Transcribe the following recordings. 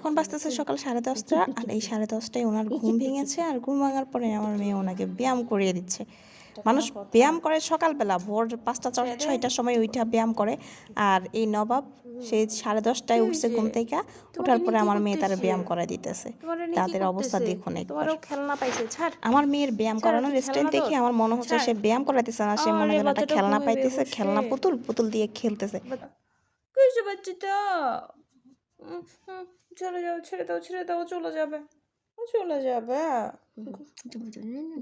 এখন বাজতেছে সকাল সাড়ে দশটা আর এই সাড়ে দশটায় ওনার ঘুম ভেঙেছে আর ঘুম ভাঙার পরে আমার মেয়ে ওনাকে ব্যায়াম করিয়ে দিচ্ছে। মানুষ ব্যায়াম করে সকালবেলা ভোর পাঁচটা ছয়টার সময় উঠা ব্যায়াম করে আর এই নবাব সে সাড়ে দশটায় উঠছে ঘুম থেকে ওঠার পরে আমার মেয়ে তার ব্যায়াম করে দিতেছে। তাদের অবস্থা দেখুন আমার মেয়ের ব্যায়াম করানোর স্টাইল দেখে আমার মনে হচ্ছে সে ব্যায়াম করাইতেছে না সে মনে হয় খেলনা পাইতেছে খেলনা পুতুল পুতুল দিয়ে খেলতেছে। বাচ্চাটা? চলে যাও ছেড়ে দাও ছেড়ে দাও চলে যাবে। চলে যাবে।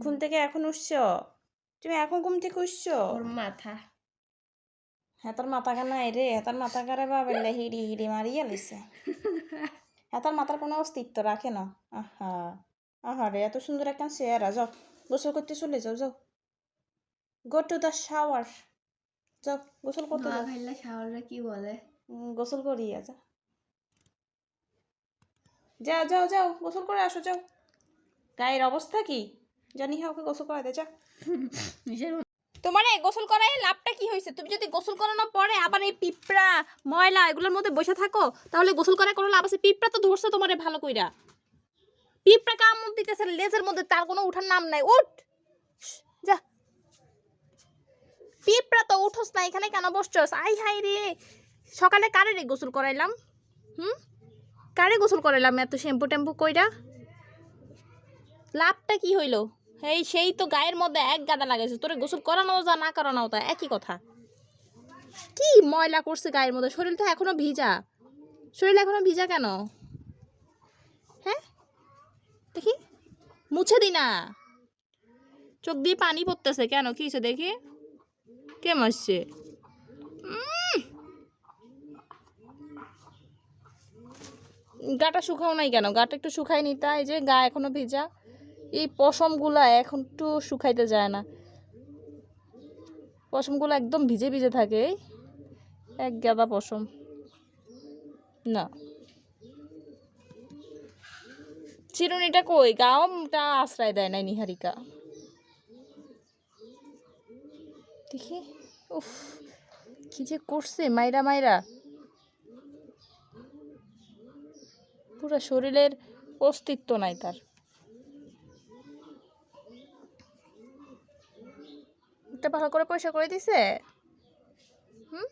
ঘুম থেকে এখন উঠছো? তুমি এখন ঘুম থেকে উঠছো? ওর মাথা। হ্যাঁ তোর মাথা কানা রে। তোর মাথা কারে বাবেলে হিড়ি হিড়ি মারিয়া লিছে হ্যাঁ তোর মাথার কোনো অস্তিত্ব রাখে না। আহা আহা রে এত সুন্দর একটা চেহারা। যাও গোসল করতে চলে যাও যাও। গো টু দ্য শাওয়ার যাও গোসল করতে যাও। শাওয়াররা কি বলে? গোসল করিয়া যা। যাও যাও যাও গোসল করে আসো যাও। গায়ের অবস্থা কি? জানি হ্যাঁ ওকে গোসল করা দে যা। নিজের তোমার এই গোসল করায় লাভটা কি হয়েছে? তুমি যদি গোসল করানোর পরে আবার এই পিঁপড়া ময়লা এগুলোর মধ্যে বসে থাকো তাহলে গোসল করার কোনো লাভ আছে? পিঁপড়া তো ধরছে তোমারে ভালো কইরা। পিঁপড়া কামড় দিতেছে লেজের মধ্যে তার কোনো উঠার নাম নাই। উঠ! যা। পিঁপড়া তো উঠোস না এখানে কেন বসছস? আই হাই রে! সকালে কারে রে গোসল করাইলাম? হুম? কারে গোসল করাইলাম এত শ্যাম্পু ট্যাম্পু কইরা? লাভটা কি হইল? এই সেই তো গায়ের মধ্যে এক গাদা লাগাইছে। তোরে গোসল করানো যা, না করানো তা, একই কথা। কি ময়লা করছে গায়ের মধ্যে? শরীর তো এখনও ভিজা। শরীর এখনও ভিজা কেন? হ্যাঁ? দেখি। মুছে দি না। চোখ দিয়ে পানি পড়তেছে কেন? কি দেখি? কে মাসছে গাটা শুকাও নাই কেন? গাটা একটু শুকাই নিতা এই যে গা এখনও ভিজা। এই পশমগুলা এখন একটু শুকাইতে যায় না। পশমগুলো একদম ভিজে ভিজে থাকে এক গাদা পশম। না। চিরুনিটা কই? গাওটা আশ্রয় দেয় নাই নিহারিকা। দেখি। উফ, কি যে করছে মাইরা মাইরা। পুরো শরীরের অস্তিত্ব নাই তার। ভালো করে পয়সা করে দিছে? হুম?